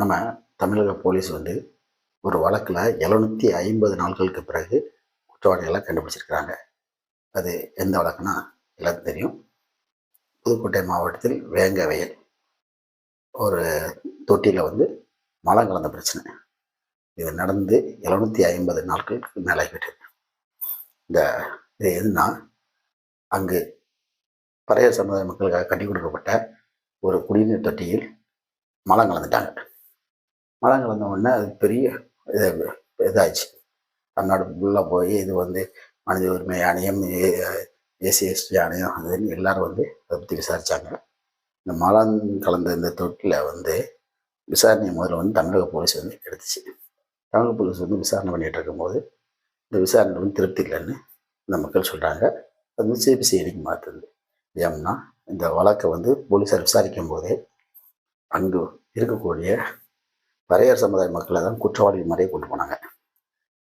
நம்ம தமிழக போலீஸ் வந்து ஒரு வழக்கில் எழுநூற்றி ஐம்பது நாட்களுக்கு பிறகு குற்றவாளிகளை கண்டுபிடிச்சிருக்கிறாங்க. அது எந்த வழக்குனா எல்லாத்துக்கும் தெரியும். புதுக்கோட்டை மாவட்டத்தில் வேங்கவயல் ஒரு தொட்டியில் வந்து மலம் கலந்த பிரச்சனை. இது நடந்து எழுநூற்றி ஐம்பது நாட்களுக்கு மேலே ஆகிவிட்டது. இந்த இது எதுனா அங்கு பறையர் சமுதாய மக்களுக்காக கட்டி கொடுக்கப்பட்ட ஒரு குடிநீர் தொட்டியில் மலம் கலந்துட்டாங்க. மலம் கலந்த உடனே அது பெரிய இது இதாச்சு தமிழ்நாடு ஃபுல்லாக போய் இது வந்து மனித உரிமை ஆணையம் ஏசி எஸ்டி ஆணையம் அதுன்னு எல்லாரும் வந்து அதை பற்றி விசாரித்தாங்க இந்த மலம் கலந்த இந்த தொட்டில் வந்து விசாரணை முதல்ல வந்து தமிழக போலீஸ் வந்து எடுத்துச்சு. தமிழக போலீஸ் வந்து விசாரணை பண்ணிகிட்டு இருக்கும்போது இந்த விசாரணை வந்து திருப்தி இல்லைன்னு இந்த மக்கள் சொல்கிறாங்க அது வந்து சிபிசிஐடிக்கு மாற்றுது ஏன்னா இந்த வழக்கை வந்து போலீஸார் விசாரிக்கும் போதே அங்கு இருக்கக்கூடிய பறையர் சமுதாய மக்களை தான் குற்றவாளி மாதிரியே கொண்டு போனாங்க.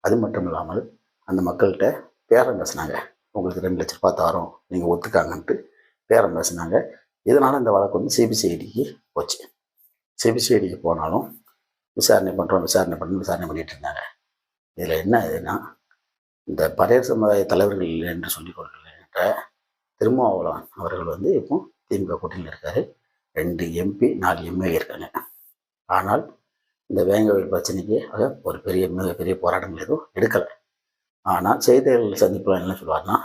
அது மட்டும் இல்லாமல் அந்த மக்கள்கிட்ட பேரம் பேசினாங்க. உங்களுக்கு ரெண்டு லட்ச ரூபா தாரோம் நீங்கள் ஒத்துக்காங்கன்ட்டு பேரம் பேசினாங்க. இதனால் இந்த வழக்கு வந்து சிபிசிஐடிக்கு போச்சு. சிபிசிஐடிக்கு போனாலும் விசாரணை பண்ணுறோம் விசாரணை பண்ணுறோம் விசாரணை பண்ணிகிட்டு இருந்தாங்க. இதில் என்ன இதுன்னா இந்த பறையர் சமுதாய தலைவர்கள் இல்லை என்று சொல்லிக் கொள்கின்ற திருமாவளவன் அவர்கள் வந்து இப்போ திமுக கூட்டணியில் இருக்கார். ரெண்டு எம்பி நாலு எம்ஏ இருக்காங்க. ஆனால் இந்த வேங்கவேல் பிரச்சனைக்கு ஆக ஒரு பெரிய மிகப்பெரிய போராட்டங்கள் எதுவும் எடுக்கலை. ஆனால் செய்தியாளர்கள் சந்திப்பில் என்ன சொல்லுவார்னா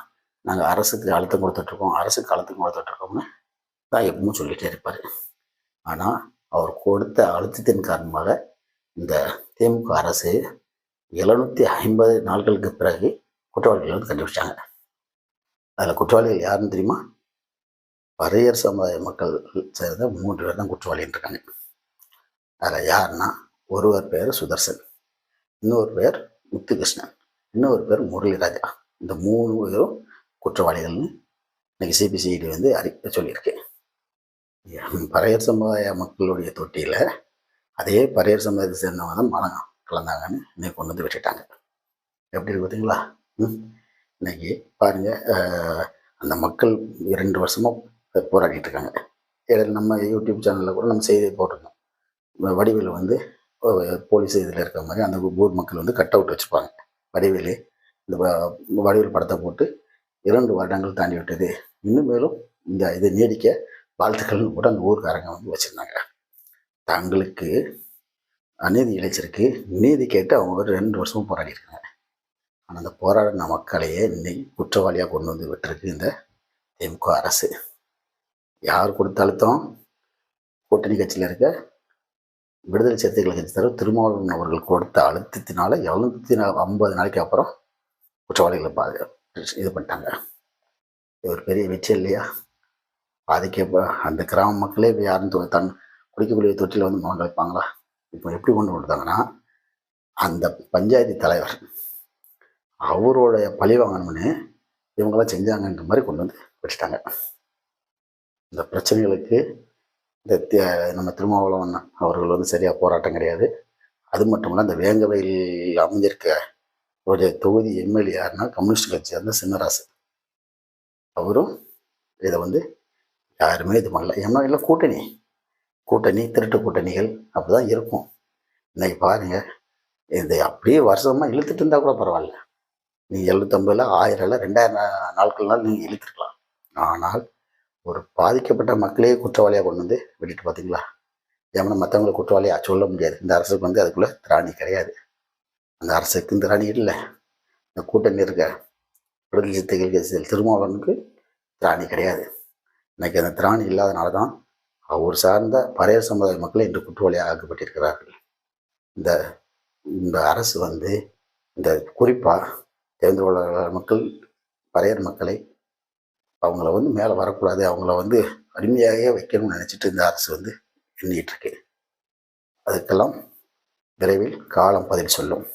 நாங்கள் அரசுக்கு அழுத்தம் கொடுத்துட்ருக்கோம் அரசுக்கு அழுத்தம் கொடுத்துட்ருக்கோம்னு தான் எப்பவும் சொல்லிகிட்டே இருப்பார். ஆனால் அவர் கொடுத்த அழுத்தத்தின் காரணமாக இந்த திமுக அரசு எழுநூற்றி ஐம்பது நாட்களுக்கு பிறகு குற்றவாளிகளை வந்து கண்டுபிடிச்சாங்க. அதில் குற்றவாளிகள் யாருன்னு தெரியுமா? பறையர் சமுதாய மக்கள் சேர்ந்த மூன்று பேர் தான் குற்றவாளின்னு இருக்காங்க அதில் யாருன்னா ஒருவர் பேர் சுதர்சன். இன்னொரு பேர் முத்துகிருஷ்ணன். இன்னொரு பேர் முரளிராஜா. இந்த மூணு பேரும் குற்றவாளிகள்னு இன்னைக்கு சிபிசிஐடி வந்து அறிக்கை சொல்லியிருக்கேன் பறையர் சமுதாய மக்களுடைய தொட்டியில் அதே பறையர் சமுதாயத்தை சேர்ந்தவங்க தான் மலம் கலந்தாங்கன்னு இன்னைக்கு கொண்டு வந்து விட்டுட்டாங்க. எப்படி இருக்கு பார்த்தீங்களா ம் இன்னைக்கு பாருங்கள் அந்த மக்கள் ரெண்டு வருஷமாக போராடிட்டு இருக்காங்க. இடையில நம்ம யூடியூப் சேனலில் கூட நம்ம செய்தி போட்டிருந்தோம். வடிவில் வந்து போலீஸ் இதில் இருக்கிற மாதிரி அந்த ஊர் மக்கள் வந்து கட் அவுட் வச்சுப்பாங்க. வடிவேலு இந்த வடிவேல் படத்தை போட்டு இரண்டு வருடங்கள் தாண்டி விட்டது. இன்னும் மேலும் இந்த இது நீடிக்க வாழ்த்துக்கள்னு கூட அந்த ஊருக்காரங்க வந்து வச்சுருந்தாங்க. தங்களுக்கு அநீதி இழைச்சிருக்கு. நீதி கேட்டு அவங்க ஒரு ரெண்டு வருஷமும் போராடி இருக்காங்க. ஆனால் அந்த போராடின மக்களையே இன்னைக்கு குற்றவாளியாக கொண்டு வந்து விட்டுருக்கு இந்த திமுக அரசு. யார் கொடுத்த அழுத்தம் கூட்டணி கட்சியில் இருக்க விடுதலை சிறுத்தைகள் கட்சி தவிர திருமாவளவன் அவர்கள் கொடுத்த அழுத்தத்தினால எழுநூத்தி ஐம்பது நாளைக்கு அப்புறம் குற்றவாளிகளை பாது இது பண்ணிட்டாங்க. இது ஒரு பெரிய வெற்றி இல்லையா? பாதிக்க அந்த கிராம மக்களே இப்போ யாரும் தன் குடிக்கக்கூடிய தொட்டியில் வந்து மகன் வைப்பாங்களா? இப்போ எப்படி கொண்டு வந்துட்டாங்கன்னா அந்த பஞ்சாயத்து தலைவர் அவருடைய பழி வாங்கணும்னு இவங்களாம் செஞ்சாங்கன்ற மாதிரி கொண்டு வந்து வச்சுட்டாங்க இந்த பிரச்சனைகளுக்கு இந்த நம்ம திருமாவளவன் அவர்கள் வந்து சரியாக போராட்டம் கிடையாது. அது மட்டும் இல்லை இந்த வேங்கவையில் அமைஞ்சிருக்க ஒரு தொகுதி எம்எல்ஏ யாருன்னா கம்யூனிஸ்ட் கட்சி அந்த சின்னராசு. அவரும் இதை வந்து யாருமே இது பண்ணல. ஏன்னா இல்லை கூட்டணி. கூட்டணி திருட்டு கூட்டணிகள் அப்படிதான் இருக்கும். இன்னைக்கு பாருங்கள் இதை அப்படியே வருஷமாக இழுத்துட்டு இருந்தால் கூட பரவாயில்ல. நீ எழுநூத்தம்பதுல ஆயிரம்ல ரெண்டாயிரம் நாட்கள்னாலும் நீங்கள் இழுத்துருக்கலாம். ஆனால் ஒரு பாதிக்கப்பட்ட மக்களே குற்றவாளியாக கொண்டு வந்து விட்டுட்டு பார்த்தீங்களா? ஏன்னா மற்றவங்களை குற்றவாளியாக சொல்ல முடியாது. இந்த அரசுக்கு வந்து அதுக்குள்ளே திராணி கிடையாது. அந்த அரசுக்கு இந்த திராணி இல்லை. இந்த கூட்டணி இருக்க விடுதலை சிறுத்தைகள் திருமாவளவனுக்கு திராணி கிடையாது. இன்னைக்கு அந்த திராணி இல்லாதனால தான் அவர் சார்ந்த பறையர் சமுதாய மக்கள் இன்று குற்றவாளியாக ஆக்கப்பட்டிருக்கிறார்கள். இந்த இந்த அரசு வந்து இந்த குறிப்பாக தெரிந்து கொள்ள மக்கள் பறையர் மக்களை அவங்கள வந்து மேலே வரக்கூடாது. அவங்கள வந்து அடிமையாகவே வைக்கணும்னு நினச்சிட்டு இந்த அரசு வந்து எண்ணிட்டு இருக்கு. அதுக்கெல்லாம் விரைவில் காலம் பதில் சொல்லும்.